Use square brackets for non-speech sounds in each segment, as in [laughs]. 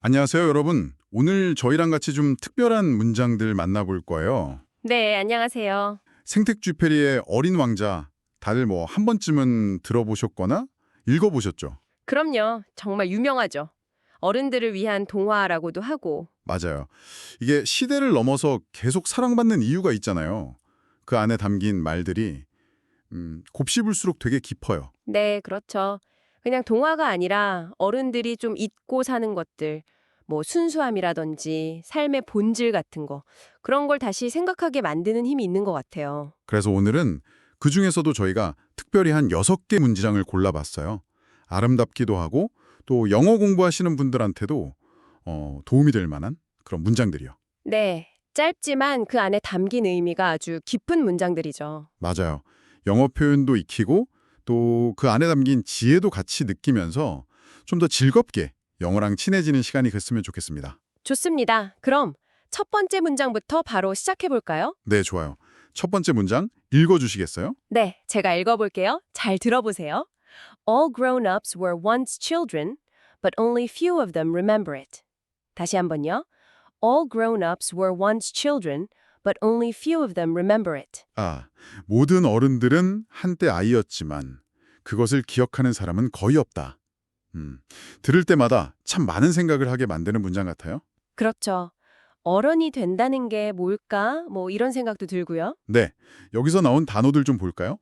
안녕하세요, 여러분. 오늘 저희랑 같이 좀 특별한 문장들 만나볼 거예요. 네, 안녕하세요. 생텍쥐페리의 어린 왕자, 다들 뭐 한 번쯤은 들어보셨거나 읽어보셨죠? 그럼요. 정말 유명하죠. 어른들을 위한 동화라고도 하고. 맞아요. 이게 시대를 넘어서 계속 사랑받는 이유가 있잖아요. 그 안에 담긴 말들이 음, 곱씹을수록 되게 깊어요. 네, 그렇죠. 그냥 동화가 아니라 어른들이 좀 잊고 사는 것들, 뭐 순수함이라든지 삶의 본질 같은 거, 그런 걸 다시 생각하게 만드는 힘이 있는 것 같아요. 그래서 오늘은 그 중에서도 저희가 특별히 한 여섯 개 문장을 골라봤어요. 아름답기도 하고 또 영어 공부하시는 분들한테도 어, 도움이 될 만한 그런 문장들이요. 네, 짧지만 그 안에 담긴 의미가 아주 깊은 문장들이죠. 맞아요. 영어 표현도 익히고 또 그 안에 담긴 지혜도 같이 느끼면서 좀 더 즐겁게 영어랑 친해지는 시간이 됐으면 좋겠습니다. 좋습니다. 그럼 첫 번째 문장부터 바로 시작해 볼까요? 네, 좋아요. 첫 번째 문장 읽어주시겠어요? 네, 제가 읽어볼게요. 잘 들어보세요. All grown-ups were once children, but only few of them remember it. 다시 한번요. All grown-ups were once children, but only few of them remember it. 아, 모든 어른들은 한때 아이였지만 그것을 기억하는 사람은 거의 없다. 음, 들을 때마다 참 많은 생각을 하게 만드는 문장 같아요. 그렇죠. 어른이 된다는 게 뭘까? 뭐 이런 생각도 들고요. 네, 여기서 나온 단어들 좀 볼까요?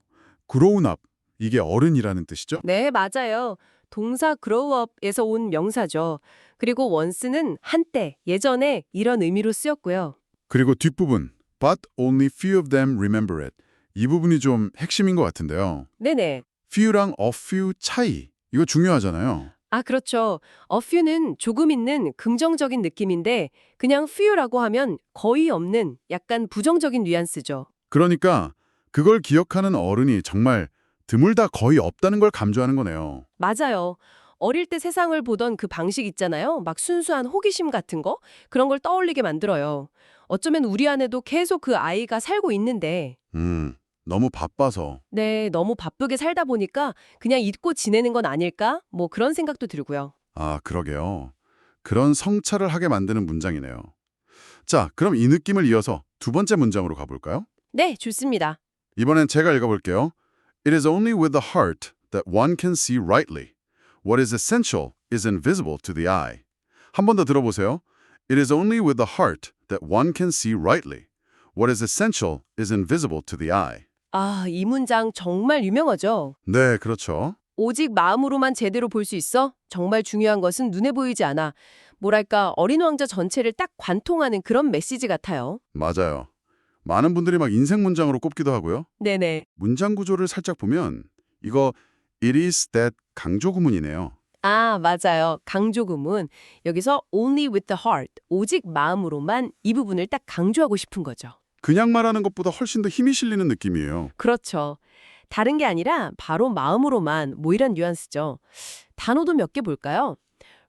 grown up, 이게 어른이라는 뜻이죠? 네, 맞아요. 동사 grow up에서 온 명사죠. 그리고 once는 한때, 예전에 이런 의미로 쓰였고요. 그리고 뒷부분 but only few of them remember it. 이 부분이 좀 핵심인 것 같은데요. 네네. few랑 a few 차이, 이거 중요하잖아요. 아, 그렇죠. a few는 조금 있는 긍정적인 느낌인데 그냥 few라고 하면 거의 없는 약간 부정적인 뉘앙스죠. 그러니까 그걸 기억하는 어른이 정말 드물다 거의 없다는 걸 강조하는 거네요. 맞아요. 어릴 때 세상을 보던 그 방식 있잖아요. 막 순수한 호기심 같은 거? 그런 걸 떠올리게 만들어요. 어쩌면 우리 안에도 계속 그 아이가 살고 있는데 음, 너무 바빠서. 네, 너무 바쁘게 살다 보니까 그냥 잊고 지내는 건 아닐까? 뭐 그런 생각도 들고요. 아, 그러게요. 그런 성찰을 하게 만드는 문장이네요. 자, 그럼 이 느낌을 이어서 두 번째 문장으로 가볼까요? 네, 좋습니다. 이번엔 제가 읽어볼게요. It is only with the heart that one can see rightly. What is essential is invisible to the eye. 한 번 더 들어보세요. It is only with the heart that one can see rightly. What is essential is invisible to the eye. 아, 이 문장 정말 유명하죠? 네, 그렇죠. 오직 마음으로만 제대로 볼 수 있어? 정말 중요한 것은 눈에 보이지 않아. 뭐랄까, 어린 왕자 전체를 딱 관통하는 그런 메시지 같아요. 맞아요. 많은 분들이 막 인생 문장으로 꼽기도 하고요. 네네. 문장 구조를 살짝 보면 이거 it is that 강조 구문이네요. 아, 맞아요. 강조금은 여기서 only with the heart, 오직 마음으로만 이 부분을 딱 강조하고 싶은 거죠. 그냥 말하는 것보다 훨씬 더 힘이 실리는 느낌이에요. 그렇죠. 다른 게 아니라 바로 마음으로만 뭐 이런 뉘앙스죠. 단어도 몇 개 볼까요?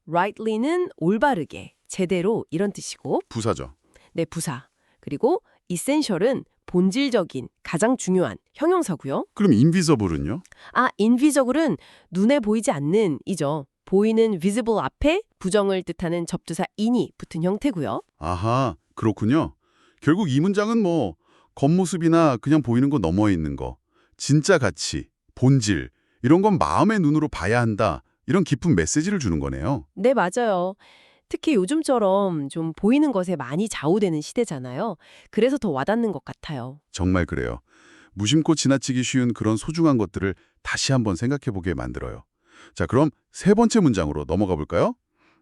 rightly는 올바르게, 제대로 이런 뜻이고 부사죠. 네, 부사. 그리고 essential은 본질적인, 가장 중요한 형용사고요. 그럼 invisible은요? 아, invisible은 눈에 보이지 않는 이죠. 보이는 visible 앞에 부정을 뜻하는 접두사 in이 붙은 형태고요. 아하, 그렇군요. 결국 이 문장은 뭐 겉모습이나 그냥 보이는 거 너머에 있는 거, 진짜 가치, 본질 이런 건 마음의 눈으로 봐야 한다. 이런 깊은 메시지를 주는 거네요. 네, 맞아요. 특히 요즘처럼 좀 보이는 것에 많이 좌우되는 시대잖아요. 그래서 더 와닿는 것 같아요. 정말 그래요. 무심코 지나치기 쉬운 그런 소중한 것들을 다시 한번 생각해 보게 만들어요. 자, 그럼 세 번째 문장으로 넘어가 볼까요?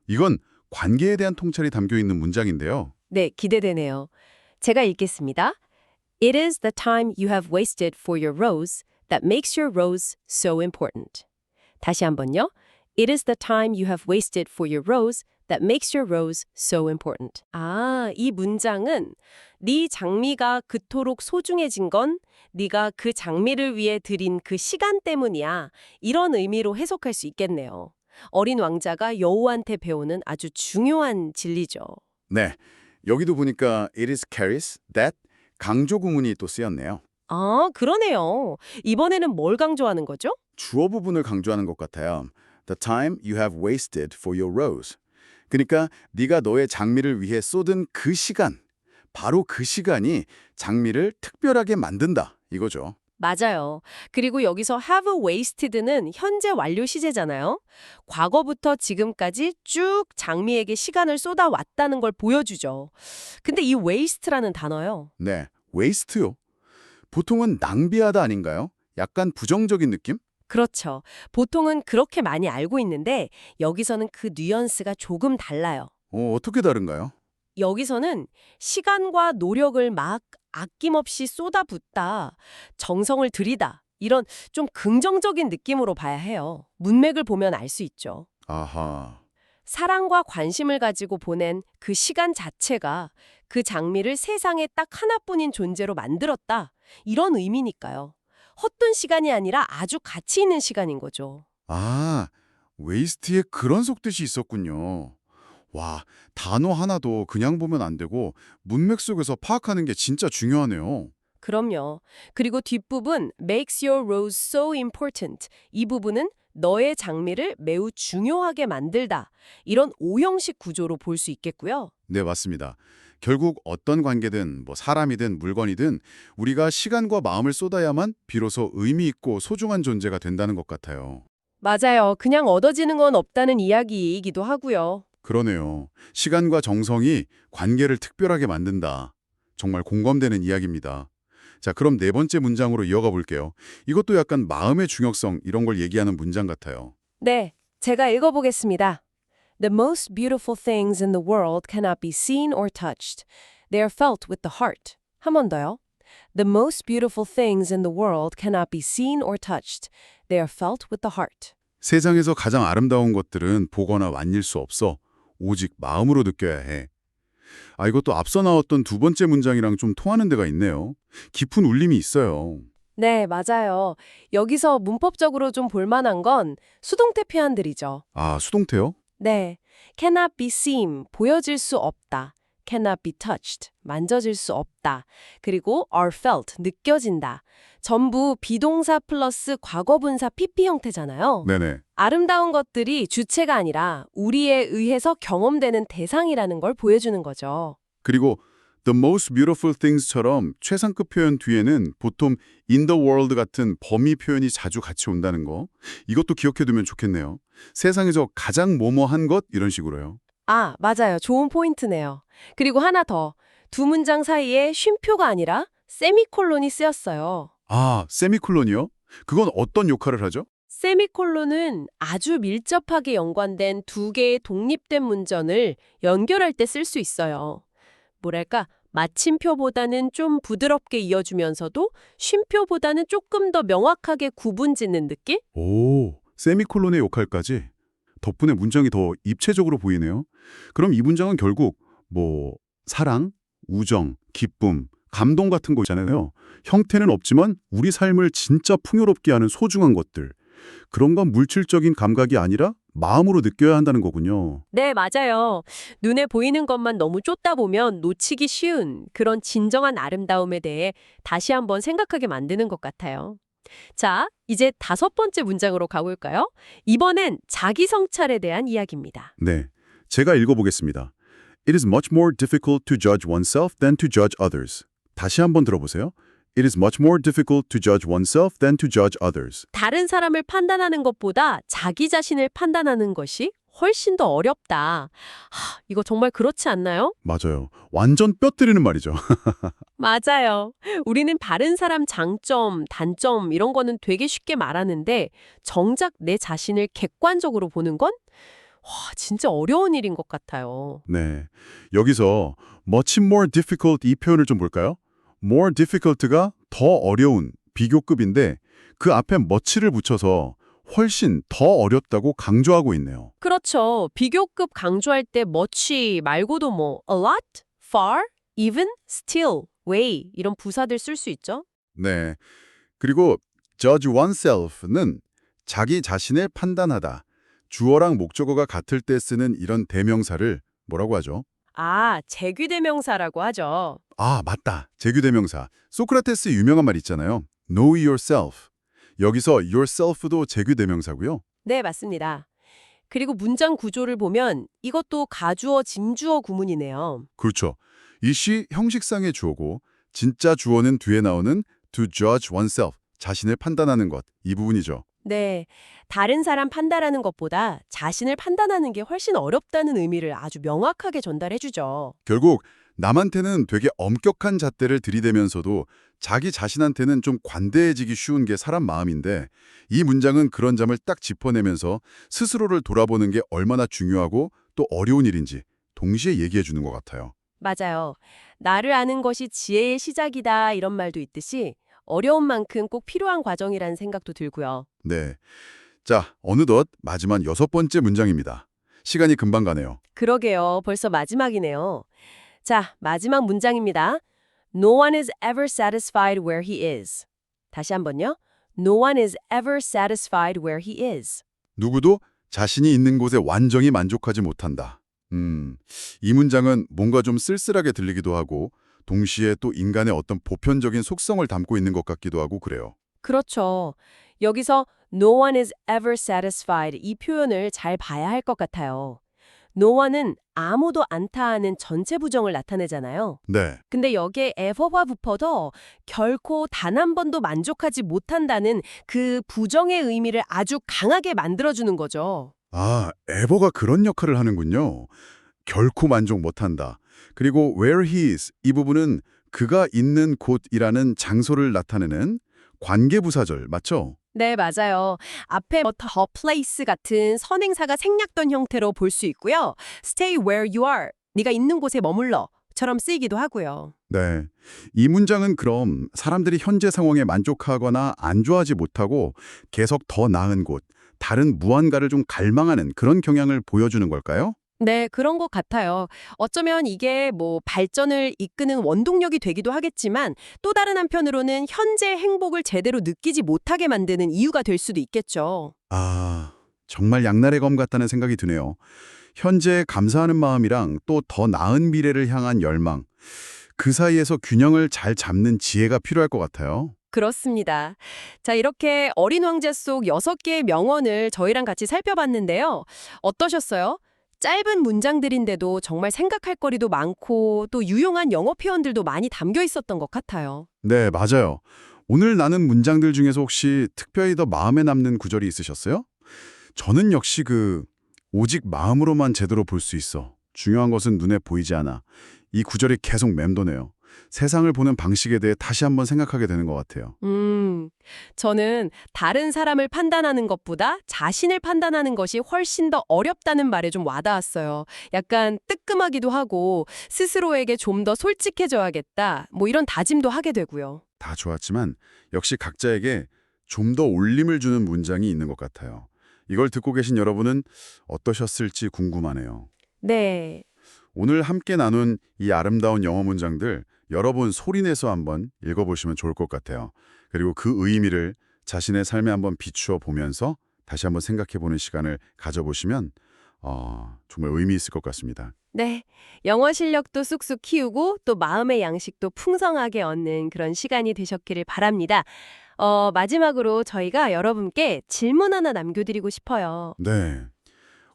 이건 관계에 대한 통찰이 담겨 있는 문장인데요. 네, 기대되네요. 제가 읽겠습니다. It is the time you have wasted for your rose that makes your rose so important. 다시 한번요. It is the time you have wasted for your rose that makes your rose so important. 아, 이 문장은 네 장미가 그토록 소중해진 건 네가 그 장미를 위해 들인 그 시간 때문이야. 이런 의미로 해석할 수 있겠네요. 어린 왕자가 여우한테 배우는 아주 중요한 진리죠. 네, 여기도 보니까 it is carries that 강조 구문이 또 쓰였네요. 아, 그러네요. 이번에는 뭘 강조하는 거죠? 주어 부분을 강조하는 것 같아요. The time you have wasted for your rose. 그러니까 네가 너의 장미를 위해 쏟은 그 시간, 바로 그 시간이 장미를 특별하게 만든다 이거죠. 맞아요. 그리고 여기서 have wasted는 현재 완료 시제잖아요. 과거부터 지금까지 쭉 장미에게 시간을 쏟아왔다는 걸 보여주죠. 근데 이 waste라는 단어요. 네, waste요. 보통은 낭비하다 아닌가요? 약간 부정적인 느낌? 그렇죠. 보통은 그렇게 많이 알고 있는데 여기서는 그 뉘앙스가 조금 달라요. 어, 어떻게 다른가요? 여기서는 시간과 노력을 막 아낌없이 쏟아붓다, 정성을 들이다, 이런 좀 긍정적인 느낌으로 봐야 해요. 문맥을 보면 알 수 있죠. 아하. 사랑과 관심을 가지고 보낸 그 시간 자체가 그 장미를 세상에 딱 하나뿐인 존재로 만들었다. 이런 의미니까요. 헛된 시간이 아니라 아주 가치 있는 시간인 거죠. 아, 웨이스트에 그런 속뜻이 있었군요. 와, 단어 하나도 그냥 보면 안 되고 문맥 속에서 파악하는 게 진짜 중요하네요. 그럼요. 그리고 뒷부분 makes your rose so important. 이 부분은 너의 장미를 매우 중요하게 만들다. 이런 오형식 구조로 볼 수 있겠고요. 네, 맞습니다. 결국 어떤 관계든 뭐 사람이든 물건이든 우리가 시간과 마음을 쏟아야만 비로소 의미 있고 소중한 존재가 된다는 것 같아요. 맞아요. 그냥 얻어지는 건 없다는 이야기이기도 하고요. 그러네요. 시간과 정성이 관계를 특별하게 만든다. 정말 공감되는 이야기입니다. 자, 그럼 네 번째 문장으로 이어가 볼게요. 이것도 약간 마음의 중요성 이런 걸 얘기하는 문장 같아요. 네, 제가 읽어보겠습니다. The most beautiful things in the world cannot be seen or touched. They are felt with the heart. 한 번 더요. The most beautiful things in the world cannot be seen or touched. They are felt with the heart. 세상에서 가장 아름다운 것들은 보거나 만질 수 없어. 오직 마음으로 느껴야 해. 아, 이것도 앞서 나왔던 두 번째 문장이랑 좀 통하는 데가 있네요. 깊은 울림이 있어요. 네, 맞아요. 여기서 문법적으로 좀 볼만한 건 수동태 표현들이죠. 아, 수동태요? 네, cannot be seen, 보여질 수 없다. cannot be touched, 만져질 수 없다. 그리고 are felt, 느껴진다. 전부 비동사 플러스 과거분사 PP 형태잖아요. 네네. 아름다운 것들이 주체가 아니라 우리에 의해서 경험되는 대상이라는 걸 보여주는 거죠. 그리고 the most beautiful things처럼 최상급 표현 뒤에는 보통 in the world 같은 범위 표현이 자주 같이 온다는 거. 이것도 기억해두면 좋겠네요. 세상에서 가장 뭐뭐한 것 이런 식으로요. 아, 맞아요. 좋은 포인트네요. 그리고 하나 더. 두 문장 사이에 쉼표가 아니라 세미콜론이 쓰였어요. 아, 세미콜론이요? 그건 어떤 역할을 하죠? 세미콜론은 아주 밀접하게 연관된 두 개의 독립된 문전을 연결할 때 쓸 수 있어요. 뭐랄까, 마침표보다는 좀 부드럽게 이어주면서도 쉼표보다는 조금 더 명확하게 구분짓는 느낌? 오, 세미콜론의 역할까지. 덕분에 문장이 더 입체적으로 보이네요. 그럼 이 문장은 결국 뭐 사랑, 우정, 기쁨, 감동 같은 거 있잖아요. 형태는 없지만 우리 삶을 진짜 풍요롭게 하는 소중한 것들. 그런 건 물질적인 감각이 아니라 마음으로 느껴야 한다는 거군요. 네, 맞아요. 눈에 보이는 것만 너무 쫓다 보면 놓치기 쉬운 그런 진정한 아름다움에 대해 다시 한번 생각하게 만드는 것 같아요. 자, 이제 다섯 번째 문장으로 가볼까요? 이번엔 자기 성찰에 대한 이야기입니다. 네, 제가 읽어보겠습니다. It is much more difficult to judge oneself than to judge others. 다시 한번 들어보세요. It is much more difficult to judge oneself than to judge others. 다른 사람을 판단하는 것보다 자기 자신을 판단하는 것이 훨씬 더 어렵다. 하, 이거 정말 그렇지 않나요? 맞아요. 완전 뼈 때리는 말이죠. [laughs] 맞아요. 우리는 다른 사람 장점, 단점 이런 거는 되게 쉽게 말하는데 정작 내 자신을 객관적으로 보는 건 와, 진짜 어려운 일인 것 같아요. 네. 여기서 much more difficult 이 표현을 좀 볼까요? More difficult가 더 어려운 비교급인데 그 앞에 much를 붙여서 훨씬 더 어렵다고 강조하고 있네요. 그렇죠. 비교급 강조할 때 much 말고도 뭐 a lot, far, even, still, way 이런 부사들 쓸 수 있죠. 네. 그리고 judge oneself는 자기 자신을 판단하다. 주어랑 목적어가 같을 때 쓰는 이런 대명사를 뭐라고 하죠? 아, 재규대명사라고 하죠. 아, 맞다. 제규대명사. 소크라테스 유명한 말 있잖아요. Know yourself. 여기서 yourself도 제규대명사고요. 네, 맞습니다. 그리고 문장 구조를 보면 이것도 가주어, 짐주어 구문이네요. 그렇죠. 이시 형식상의 주어고 진짜 주어는 뒤에 나오는 to judge oneself, 자신을 판단하는 것, 이 부분이죠. 네. 다른 사람 판단하는 것보다 자신을 판단하는 게 훨씬 어렵다는 의미를 아주 명확하게 전달해 주죠. 결국 남한테는 되게 엄격한 잣대를 들이대면서도 자기 자신한테는 좀 관대해지기 쉬운 게 사람 마음인데 이 문장은 그런 점을 딱 짚어내면서 스스로를 돌아보는 게 얼마나 중요하고 또 어려운 일인지 동시에 얘기해 주는 것 같아요. 맞아요. 나를 아는 것이 지혜의 시작이다 이런 말도 있듯이 어려운 만큼 꼭 필요한 과정이라는 생각도 들고요. 네. 자, 어느덧 마지막 여섯 번째 문장입니다. 시간이 금방 가네요. 그러게요. 벌써 마지막이네요. 자, 마지막 문장입니다. No one is ever satisfied where he is. 다시 한번요. No one is ever satisfied where he is. 누구도 자신이 있는 곳에 완전히 만족하지 못한다. 음, 이 문장은 뭔가 좀 쓸쓸하게 들리기도 하고 동시에 또 인간의 어떤 보편적인 속성을 담고 있는 것 같기도 하고 그래요. 그렇죠. 여기서 no one is ever satisfied 이 표현을 잘 봐야 할 것 같아요. no one은 아무도 않다하는 전체 부정을 나타내잖아요. 네, 근데 여기에 ever와 붙어도 결코 단 한 번도 만족하지 못한다는 그 부정의 의미를 아주 강하게 만들어주는 거죠. 아, 에버가 그런 역할을 하는군요. 결코 만족 못한다. 그리고 where he is 이 부분은 그가 있는 곳이라는 장소를 나타내는 관계부사절 맞죠? 네, 맞아요. 앞에 뭐 the place 같은 선행사가 생략된 형태로 볼 수 있고요. stay where you are. 네가 있는 곳에 머물러. 처럼 쓰이기도 하고요. 네. 이 문장은 그럼 사람들이 현재 상황에 만족하거나 안 좋아하지 못하고 계속 더 나은 곳, 다른 무언가를 좀 갈망하는 그런 경향을 보여주는 걸까요? 네, 그런 것 같아요. 어쩌면 이게 뭐 발전을 이끄는 원동력이 되기도 하겠지만 또 다른 한편으로는 현재 행복을 제대로 느끼지 못하게 만드는 이유가 될 수도 있겠죠. 아, 정말 양날의 검 같다는 생각이 드네요. 현재 감사하는 마음이랑 또 더 나은 미래를 향한 열망, 그 사이에서 균형을 잘 잡는 지혜가 필요할 것 같아요. 그렇습니다. 자, 이렇게 어린 왕자 속 6개의 명언을 저희랑 같이 살펴봤는데요. 어떠셨어요? 짧은 문장들인데도 정말 생각할 거리도 많고 또 유용한 영어 표현들도 많이 담겨 있었던 것 같아요. 네, 맞아요. 오늘 나눈 문장들 중에서 혹시 특별히 더 마음에 남는 구절이 있으셨어요? 저는 역시 그 오직 마음으로만 제대로 볼 수 있어. 중요한 것은 눈에 보이지 않아. 이 구절이 계속 맴도네요. 세상을 보는 방식에 대해 다시 한번 생각하게 되는 것 같아요. 음, 저는 다른 사람을 판단하는 것보다 자신을 판단하는 것이 훨씬 더 어렵다는 말에 좀 와닿았어요. 약간 뜨끔하기도 하고 스스로에게 좀 더 솔직해져야겠다. 뭐 이런 다짐도 하게 되고요. 다 좋았지만 역시 각자에게 좀 더 울림을 주는 문장이 있는 것 같아요. 이걸 듣고 계신 여러분은 어떠셨을지 궁금하네요. 네. 오늘 함께 나눈 이 아름다운 영어 문장들 여러 번 소리내서 한번 읽어보시면 좋을 것 같아요. 그리고 그 의미를 자신의 삶에 한번 비추어 보면서 다시 한번 생각해보는 시간을 가져보시면 어, 정말 의미 있을 것 같습니다. 네. 영어 실력도 쑥쑥 키우고 또 마음의 양식도 풍성하게 얻는 그런 시간이 되셨기를 바랍니다. 어, 마지막으로 저희가 여러분께 질문 하나 남겨드리고 싶어요. 네.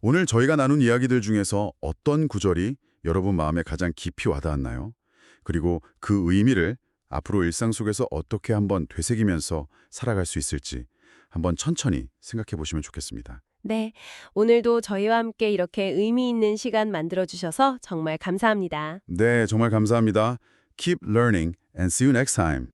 오늘 저희가 나눈 이야기들 중에서 어떤 구절이 여러분 마음에 가장 깊이 와닿았나요? 그리고 그 의미를 앞으로 일상 속에서 어떻게 한번 되새기면서 살아갈 수 있을지 한번 천천히 생각해 보시면 좋겠습니다. 네. 오늘도 저희와 함께 이렇게 의미 있는 시간 만들어주셔서 정말 감사합니다. 네, 정말 감사합니다. Keep learning and see you next time.